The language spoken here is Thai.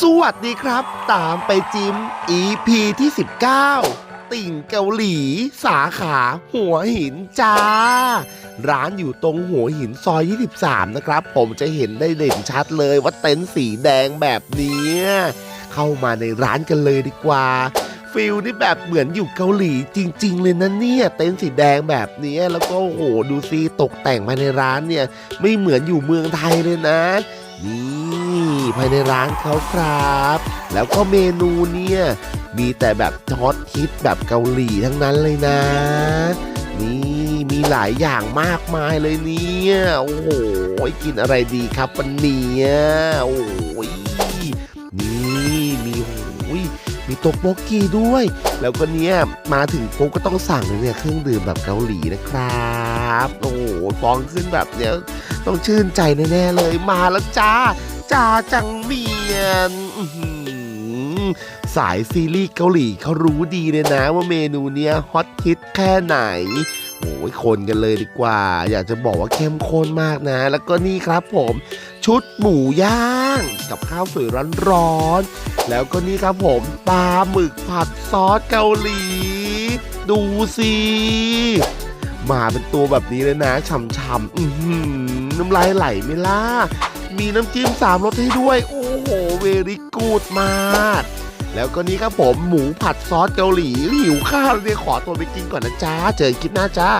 สวัสดีครับ ตามไปจิม EP ที่ 19 ติ่งเกาหลี สาขาหัวหินจ้า ร้านอยู่ตรงหัวหินซอย 23 นะครับ ผมจะเห็นได้เด่นชัดเลยว่าเต็นท์สีแดงแบบนี้ เข้ามาในร้านกันเลยดีกว่าฟิลนี่แบบเหมือนอยู่เกาหลีจริง ๆ เลยนะเนี่ยเต็นท์สีแดงแบบนี้แล้วก็โหดูซิตกแต่งภาในร้านเนี่ย ไม่เหมือนอยู่เมืองไทยเลยนะ นี่ภายในร้านเขาครับ แล้วก็เมนูเนี่ย มีแต่แบบฮอตฮิตแบบเกาหลีทั้งนั้นเลยนะ นี่มีหลายอย่างมากมายเลยเนี่ย โอ้โหกินอะไรดีครับวันนี้โอ้ยนี่มีโอ้ยมีโต๊กโบกกีด้วย แล้วก็เนี่ยมาถึงปุ๊บก็ต้องสั่งเลยเนี่ยเครื่องดื่มแบบเกาหลีนะครับ โอ้โหฟองขึ้นแบบเนี้ย ต้องชื่นใจแน่ๆเลยมาแล้วจ้าจ้าจังเมียนสายซีรีส์เกาหลีเขารู้ดีเลยนะว่าเมนูเนี้ยฮอตฮิตแค่ไหนโอ้ยคนกันเลยดีกว่า อยากจะบอกว่าเข้มข้นมากนะ แล้วก็นี่ครับผม ชุดหมูย่าง กับข้าวสวยร้อนๆแล้วก็นี่ครับผมปลาหมึกผัดซอสเกาหลี ดูสิมาเป็นตัวแบบนี้เลยนะฉ่ำๆอื้อหือ น้ำลายไหลไหม่ล่ะ มีน้ำจิ้มสามรสให้ด้วย โอ้โห เวริกูดมาก แล้วก็นี่ครับผมหมูผัดซอสเกาหลีหิวข้าวเลยขอตัวไปกินก่อนนะจ้า เจอกันคลิปหน้าจ้า